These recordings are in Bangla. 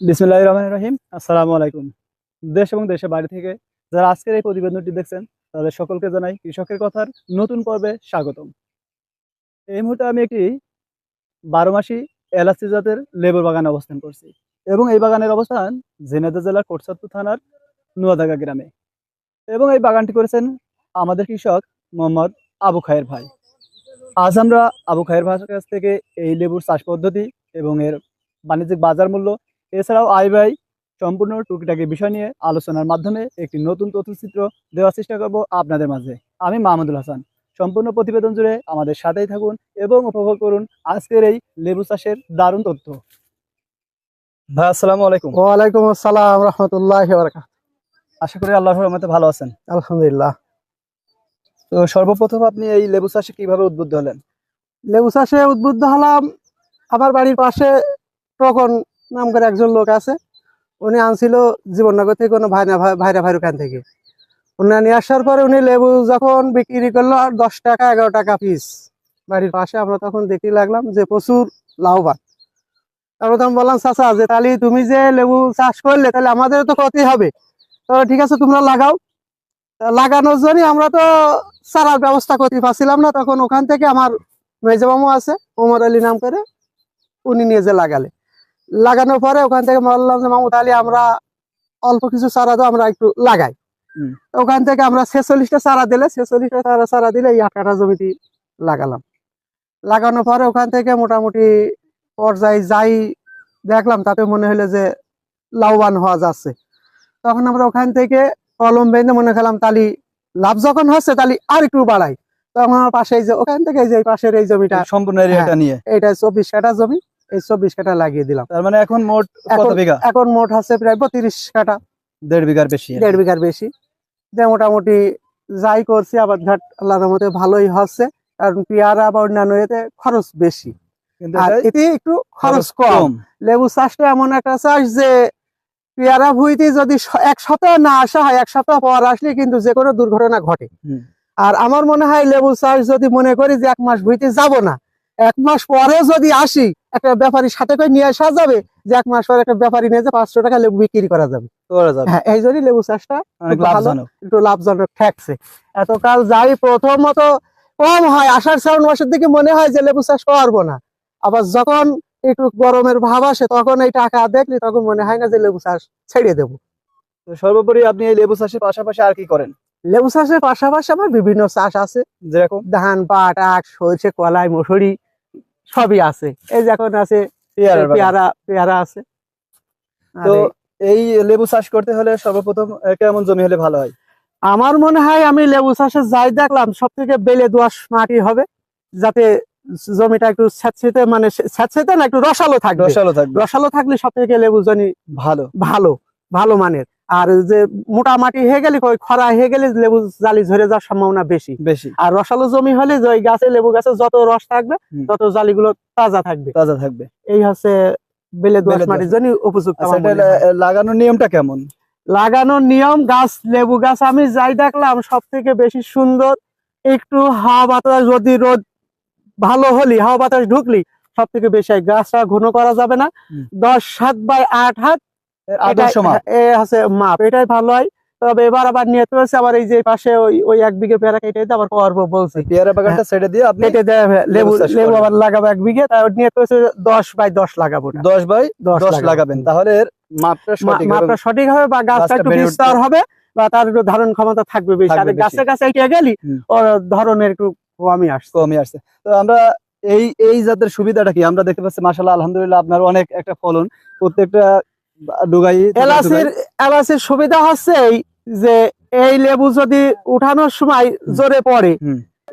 বিসমুল্লাহ রহমান রহিম। আসসালামু আলাইকুম। দেশ এবং দেশের বাইরে থেকে যারা আজকের এই প্রতিবেদনটি দেখছেন, তাদের সকলকে জানাই কৃষকের কথার নতুন পর্বে স্বাগতম। এই মুহূর্তে আমি একটি বারো মাসি এলাচি জাতের লেবুর বাগানে অবস্থান করছি এবং এই বাগানের অবস্থান ঝিনাইদহ জেলার কোটসাদপুর থানার নুয়াদাগা গ্রামে। এবং এই বাগানটি করেছেন আমাদের কৃষক মোহাম্মদ আবু খায়ের ভাই। আজ আমরা আবু খায়ের ভাইয়ের কাছ থেকে এই লেবুর চাষ পদ্ধতি এবং এর বাণিজ্যিক বাজার মূল্য এছাড়াও ব্যয় সম্পূর্ণ টুকিটাকি বিষয় নিয়ে আলোচনার মাধ্যমে একটি নতুন তথ্যচিত্র দেওয়ার চেষ্টা করব আপনাদের মাঝে। আমি মাহমুদুল হাসান। সম্পূর্ণ প্রতিবেদন জুড়ে আমাদের সাথেই থাকুন এবং উপভোগ করুন আজকের এই লেবু চাষের দারুণ তথ্য। ভাই আসসালামু আলাইকুম। ওয়ালাইকুম আসসালাম রহমতুল্লাহ আশা করি আল্লাহর রহমতে ভালো আছেন। আলহামদুলিল্লাহ। তো সর্বপ্রথম আপনি এই লেবু চাষে কীভাবে উদ্বুদ্ধ হলেন? লেবু চাষে উদ্বুদ্ধ হলাম আমার বাড়ির পাশে তখন নাম করে একজন লোক আছে, উনি আনছিল জীবননগর থেকে কোনো ভাইনা ভাই- ভাইরা ভাইর ওখান থেকে। উনি নিয়ে আসার পরে উনি লেবু যখন বিক্রি করল, আর দশ টাকা, এগারো টাকা পিস বাড়ির পাশে আমরা তখন দেখতে লাগলাম যে প্রচুর লাভবান। তারপর তখন বললাম, চাচা, যে তাহলে তুমি যে লেবু চাষ করলে, তাহলে আমাদেরও তো ক্ষতি হবে। তো ঠিক আছে, তোমরা লাগাও। লাগানোর জন্য আমরা তো চারার ব্যবস্থা করতে পারছিলাম না। তখন ওখান থেকে আমার মেজবামু আছে, ওমর আলী নাম করে উনি নিয়ে যে লাগালে। লাগানোর পরে ওখান থেকে বললাম যে মামু তাহলে আমরা অল্প কিছু চারা তো আমরা একটু লাগাই। ওখান থেকে আমরা ছেচল্লিশটা চারা দিলে ছেচল্লিশটা চারা চারা দিলে এই আট কাঠা জমিতে লাগালাম। লাগানোর পরে ওখান থেকে মোটামুটি পর্যায়ে যাই দেখলাম তাতে মনে হলো যে লাভবান হওয়া যাচ্ছে। তখন আমরা ওখান থেকে কলম বেঁধে মনে করলাম তালি লাভ যখন হচ্ছে তাহলে আর একটু বাড়াই। তখন আমার পাশে এই যে ওখান থেকে এই যে পাশের এই জমিটা সম্পূর্ণ এরিয়াটা নিয়ে। এইটা চব্বিশ কাঠা জমি। এই চব্বিশ কাঠা লাগিয়ে দিলাম। তার মানে এখন মোট কত বিঘা? এখন মোট আছে প্রায় বত্রিশ কাঠা। দেড় বিঘার বেশি দেড় বিঘার বেশি। যে মোটামুটি যাই করছি আবাদ ঘাট আল্লাহর মতে ভালোই হচ্ছে কারণ পেয়ারা বা অন্যান্য এতে খরচ বেশি। আর এতে একটু খরচ কম। লেবু চাষটা এমন একটা চাষ যে পেয়ারা ভুইতে যদি এক সপ্তাহ না আসা হয় এক সপ্তাহ পর আসলে কিন্তু যে কোনো দুর্ঘটনা ঘটে। আর আমার মনে হয় লেবু চাষ যদি মনে করি যে এক মাস ভুইতে যাব না এক মাস পরে যদি আসি একটা ব্যাপারীর সাথে করে নিয়ে আসা যাবে যে এক মাস পরে একটা ব্যাপারী নিয়ে যে পাঁচশো টাকা লেবু বিক্রি করা যাবে। হ্যাঁ এই জন্যই লেবু চাষটা একটু লাভজনক ঠেকছে। এতকাল যাই প্রথমত কম হয় আষাঢ় শ্রাবণ মাসের দিকে মনে হয় যে লেবু চাষ করব না। আবার যখন একটু গরমের ভাব আসে তখন এই টাকা দেখলে তখন মনে হয় না যে লেবু চাষ ছেড়ে দেবো। তো সর্বোপরি আপনি এই লেবু চাষের পাশাপাশি আর কি করেন? লেবু চাষের পাশাপাশি আমার বিভিন্ন চাষ আছে। যেরকম? ধান পাট আখ সরষে কলাই মসুরি সবই আছে। এই যে এখন আছে পেয়ারা পেয়ারা আছে। তো এই- লেবু চাষ করতে হলে সর্বপ্রথম কেমন জমি হলে ভালো হয়? আমার মনে হয় আমি লেবু চাষে যাই দেখলাম সব থেকে বেলে দোয়াশ মাটি হবে যাতে জমিটা একটু স্যাঁতসেঁতে মানে স্যাঁতসেঁতে না একটু রসালো থাকবে। রসালো থাকবে। রসালো থাকলে সব থেকে লেবু জনি ভালো। ভালো ভালো মানের। আর যে মোটা মাটি হয়ে গেলে খরা হয়ে গেলে লেবু জালি ঝরে যাওয়ার সম্ভাবনা বেশি। বেশি। আর রসালো জমি হলে যে ওই গাছে লেবু গাছে যত রস থাকবে। তত জালিগুলো তাজা থাকবে। তাজা থাকবে। এই হচ্ছে বেলে দোয়াশ মাটির জন্য উপযুক্ত আচ্ছা লাগানোর নিয়মটা কেমন? লাগানোর নিয়ম গাছ লেবু গাছ আমি যাই দেখলাম সব থেকে বেশি সুন্দর। একটু হাওয়া বাতাস যদি রোদ ভালো হলি হাওয়া বাতাস ঢুকলি সব থেকে বেশি। গাছটা ঘন করা যাবে না। দশ সাত বাই আট হাত আদর্শ মাপ। এ হচ্ছে মাপ। এটাই ভালো হয়। তবে এবার আবার নিয়ে আবার এই যে পাশে ওই ওই এক বিঘে পেয়ারা কেটে দিতে আবার করব বলছি। পেয়ারা বাগানটা ছেড়ে দিয়ে আপনি কেটে লেবু লেবু আবার লাগাবো এক বিঘে নিয়ে দশ বাই দশ লাগাবো দশ বাই দশ লাগাবেন। তাহলে মাপটা সঠিক মাপটা সঠিক হবে বা গাছটা একটু বিস্তার হবে বা তার একটু ধারণ ক্ষমতা থাকবে বেশি। আর থাকবে বেশি। গাছে গাছে এটা গেলি। ওর ধরনের একটু কমই আসছে। কমে আসছে। তো আমরা এই এই জাতের সুবিধাটা কি? আমরা দেখতে পাচ্ছি মাশাআল্লাহ আলহামদুলিল্লাহ আপনার অনেক একটা ফলন। প্রত্যেকটা ডুগাই এলাচির এলাচির সুবিধা হচ্ছে এই যে এই লেবু যদি উঠানোর সময় জোরে পড়ে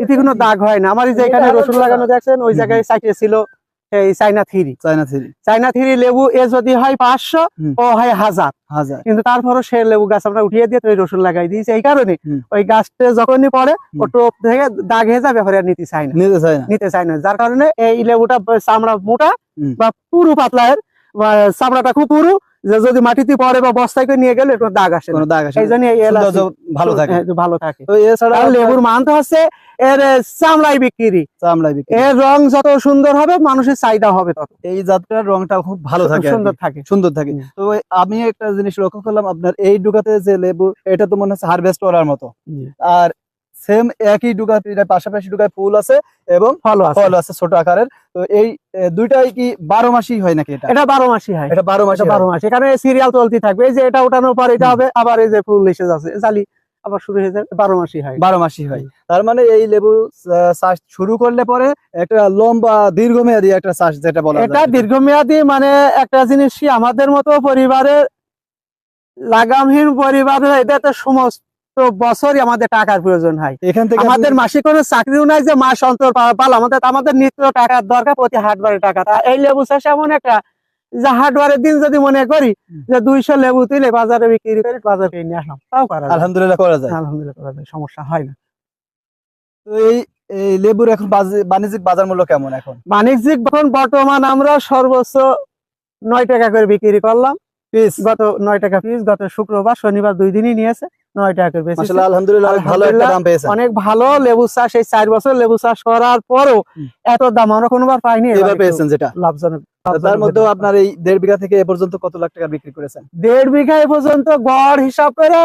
এতে কোনো দাগ হয় না। আমার এই যে এখানে রসুন লাগানো দেখছেন ওই জায়গায় সাইটে ছিল এই China three. China three. China three লেবু এ যদি হয় পাঁচশো ও হয় হাজার। হাজার। কিন্তু তারপরও সে লেবু গাছ আমরা উঠিয়ে দিয়ে ওই রসুন লাগাই দিয়েছি। এই কারণে ওই গাছটা যখনই পড়ে ও টোপ থেকে দাগ হয়ে আর নিতে চায় না। নিতে চায় না। নিতে চায় না। যার কারণে এই লেবুটা চামড়া মোটা বা পুরু পাতলা চামড়াটা খুব পুরু যে যদি মাটিতে পড়ে বা বস্তায় করে নিয়ে গেলে কোনো দাগ আসে কোনো দাগ আসে এই জন্য ভালো থাকে। হ্যাঁ, ভালো থাকে। তো এছাড়া লেবুর মান তো হচ্ছে এর চামড়াই বিক্রি। চামড়াই বিক্রি। এর রং যত সুন্দর হবে মানুষের চাহিদা হবে তত। এই জাতটার রংটা খুব ভালো থাকে সুন্দর থাকে। সুন্দর থাকে। তো আমি একটা জিনিস লক্ষ্য করলাম আপনার এই ডুকাতে যে লেবু এটা তো মনে হচ্ছে হারভেস্ট করার মতো। আর সেম একই ডুকা পাশাপাশি ডুকায় ফুল আছে এবং ফল আছে। ফল আছে ছোট আকারের। তো এই দুইটাই কি বারো মাসই হয় নাকি এটা? এটা বারো মাসি হয়। এটা বারো মাসে এটা বারো মাস। এখানে সিরিয়াল চলতে থাকবে। এই যে এটা ওঠানোর পর এটা হবে আবার এই যে ফুল এসে যাচ্ছে। জালি আবার শুরু হয়ে যাবে বারো মাসি হয়। বারো মাসই হয়। তার মানে এই লেবু চাষ শুরু করলে পরে একটা লম্বা দীর্ঘমেয়াদী একটা চাষ যেটা বলা এটা দীর্ঘমেয়াদী মানে একটা জিনিস আমাদের মতো পরিবারের লাগামহীন পরিবারের এটাতে সমস্ত বছরই আমাদের টাকার প্রয়োজন হয়। এখান থেকে আমাদের মাসে কোনো চাকরিও নাই যে মাস অন্তর পাল। আমাদের আমাদের নিত্য টাকার দরকার প্রতি হাটবারের টাকা। এই লেবু চাষ এমন একটা যে হাটবারের দিন যদি মনে করি যে দুইশো লেবু তুলে বাজারে বিক্রি করে বাজারে নিয়ে আসলাম। তাও করা আলহামদুলিল্লাহ করা যায়। আলহামদুলিল্লাহ করা যায়, সমস্যা হয় না। তো এই এই লেবুর এখন বাণিজ্যিক বাজার মূল্য কেমন এখন? বাণিজ্যিক এখন বর্তমান আমরা সর্বোচ্চ নয় টাকা করে বিক্রি করলাম। পিস। গত নয় টাকা পিস গত শুক্রবার শনিবার দুই দিনই নিয়েছে। নয় টাকা করে আলহামদুলিল্লাহ অনেক ভালো একটা দাম পেয়েছেন। অনেক ভালো লেবু চাষ এই চার বছর লেবু চাষ করার পরও এত দাম আমরা কোনোবার পাইনি। এবার পেয়েছেন যেটা। লাভজনক তার মধ্যে আপনার এই দেড় বিঘা থেকে এ পর্যন্ত কত লাখ টাকা বিক্রি করেছেন? দেড় বিঘা এ পর্যন্ত গড় হিসাব করে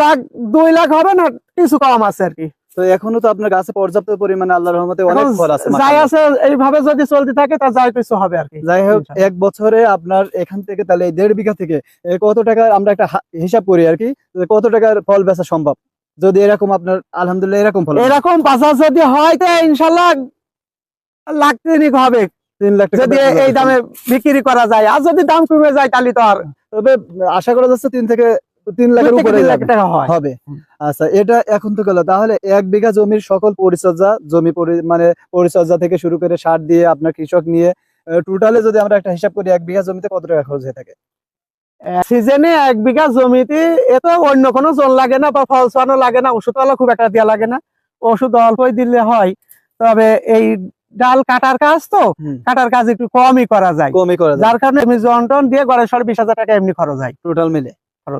লাখ দুই লাখ হবে না কিছু কম আছে আর কি। তো এখনও তো আপনার গাছে পর্যাপ্ত পরিমাণে আল্লাহর রহমতে অনেক ফল আছে যাই আছে এইভাবে যদি চলতে থাকে তা যাই কিছু হবে আর কি। যাই হোক এক বছরে আপনার এখান থেকে তাহলে দেড় বিঘা থেকে কত টাকা আমরা একটা হিসাব করি আর কি কত টাকার ফল বেচা সম্ভব? যদি এরকম আপনার আলহামদুলিল্লাহ এরকম ফল এরকম বাজার যদি হয় তো ইনশাল্লাহ লাখ তিনিক হবে। তিন লাখ যদি এই দামে বিক্রি করা যায় আর যদি দাম কমে যায় তাহলে তো আর তবে আশা করা যাচ্ছে তিন থেকে তিন লাখের উপরে হবে। আচ্ছা এটা এখন তো গেল। তাহলে এক বিঘা জমির সকল পরিচর্যা জমি মানে পরিচর্যা থেকে শুরু করে সার দিয়ে আপনার কৃষক নিয়ে টোটালে যদি আমরা একটা হিসাব করি এক বিঘা জমিতে কত টাকা খরচ হয়ে থাকে? সিজনে এক বিঘা জমিতে এত অন্য কোনো জল লাগে না বা ফল ছড়ানো লাগে না ওষুধ আলো খুব একটা দেওয়া লাগে না। ওষুধ অল্পই দিলে হয়। তবে এই ডাল কাটার কাজ তো কাটার কাজ একটু কমই করা যায়। কমই করা যায়। যার কারণে আমি জন্টন দিয়ে গড়ে সর বিশ হাজার টাকা এমনি খরচ হয়। টোটাল মিলে।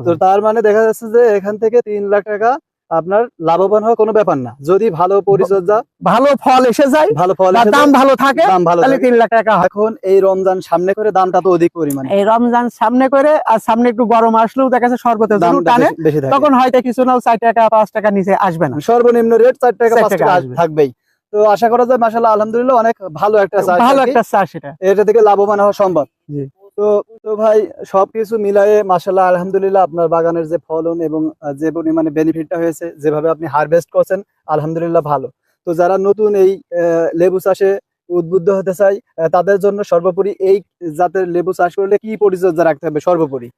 তো তার মানে দেখা যাচ্ছে যে এখান থেকে তিন লাখ টাকা আপনার লাভবান হওয়া কোনো ব্যাপার না। যদি ভালো পরিচর্যা ভালো ফল এসে যায় ভালো ফল দাম ভালো থাকে দাম ভালো তাহলে তিন লাখ টাকা এখন এই রমজান সামনে করে দামটা তো অধিক পরিমাণে। এই রমজান সামনে করে আর সামনে একটু গরম আসলেও দেখা যাচ্ছে দামটা টানে তখন হয়তো কিছু নাও চার টাকা পাঁচ টাকা নিচে আসবে না। সর্বনিম্ন রেট চার টাকা পাঁচ টাকা থাকবেই। তো আশা করা যায় মাসাল্লাহ আলহামদুলিল্লাহ অনেক ভালো একটা ভালো একটা চাষ সেটা এটা থেকে লাভবান হওয়া সম্ভব। জি। তো তো ভাই সবকিছু মিলায়ে মাসাল্লাহ আলহামদুলিল্লাহ আপনার বাগানের যে ফলন এবং যে পরিমাণে বেনিফিটটা হয়েছে যেভাবে আপনি হারভেস্ট করছেন আলহামদুলিল্লাহ ভালো। তো যারা নতুন এই লেবু চাষে উদ্বুদ্ধ হতে চাই তাদের জন্য সর্বোপরি এই জাতের লেবু চাষ করলে কি পরিচর্যা রাখতে হবে সর্বোপরি?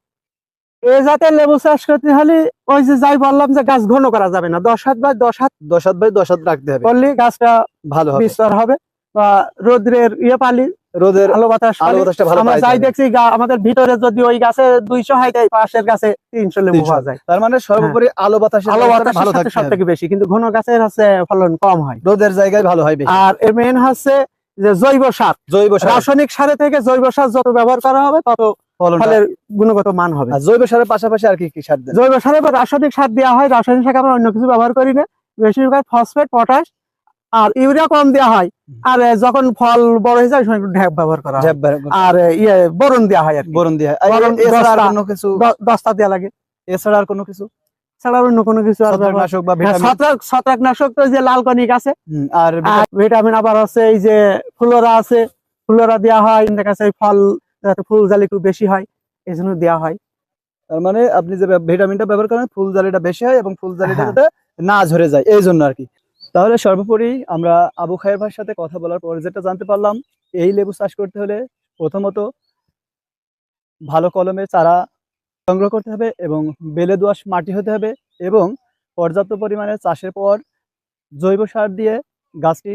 এই জাতের লেবু চাষ করতে হলে ওই যে যাই বললাম যে গাছ ঘন করা যাবে না দশ হাত বা দশ হাত। দশ হাত বাই দশ হাত রাখতে হবে। করলে গাছটা ভালো বিস্তর হবে বা রোদ্রের ইয়ে পালি রোদের আলো বাতাস আলো বাতাসটা ভালো আমরা যাই দেখছি আমাদের ভিতরে যদি ওই গাছে দুইশো হয় তাই পাশের গাছে তিনশো লেবু পাওয়া যায়। তার মানে সর্বোপরি আলো বাতাসের আলো বাতাস ভালো থেকে বেশি কিন্তু ঘন গাছের হচ্ছে ফলন কম হয়। রোদের জায়গায় ভালো হয় বেশি। আর এর মেন হচ্ছে যে জৈব সার। জৈব সার। রাসায়নিক সারে থেকে জৈব সার যত ব্যবহার করা হবে তত ফলের গুণগত মান হবে। জৈব সারের পাশাপাশি আর কি কি সার দেন? জৈব সারে বা রাসায়নিক সার দেওয়া হয় রাসায়নিক সার আমরা অন্য কিছু ব্যবহার করি না। বেশিরভাগ ফসফেট পটাশ আর ইউরিয়া কম দেওয়া হয়। আর যখন ফল বড় হয়ে যায় একটু ঢ্যাপ ব্যবহার করা হয়। আর ইয়ে বরণ দেওয়া হয় আর বরণ আর দশটা- কোনো কিছু দ- দস্তা দেওয়া লাগে। এছাড়া আর কোনো কিছু? ছাড়া অন্য কোনো কিছু ছত্রাকনাশক বা হ্যাঁ, ছত্রাক ছত্রাকনাশক তো যে লাল কনিক আছে আর ভিটামিন আবার আছে এই যে ফুলোরা আছে। ফুলোরা দেওয়া হয় দেখা ফল যাতে ফুল জালি একটু বেশি হয় এই জন্য দেওয়া হয়। তার মানে আপনি যে ভিটামিনটা ব্যবহার করেন ফুল জালিটা বেশি হয় এবং ফুল জালিটা হ্যাঁ। যাতে না ঝরে যায় এই জন্য আর কি। তাহলে সর্বোপরি আমরা আবু খায়ের ভাইয়ের সাথে কথা বলার পর যেটা জানতে পারলাম, এই লেবু চাষ করতে হলে প্রথমত ভালো কলমে চারা সংগ্রহ করতে হবে এবং বেলে দোআঁশ মাটি হতে হবে এবং পর্যাপ্ত পরিমাণে চাষের পর জৈব সার দিয়ে গাছটি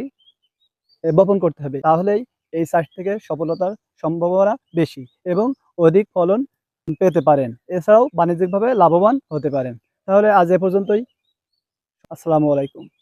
বপন করতে হবে। তাহলেই এই চাষ থেকে সফলতার সম্ভাবনা বেশি এবং অধিক ফলন পেতে পারেন। এছাড়াও বাণিজ্যিকভাবে লাভবান হতে পারেন। তাহলে আজ এ পর্যন্তই। আসসালামু আলাইকুম।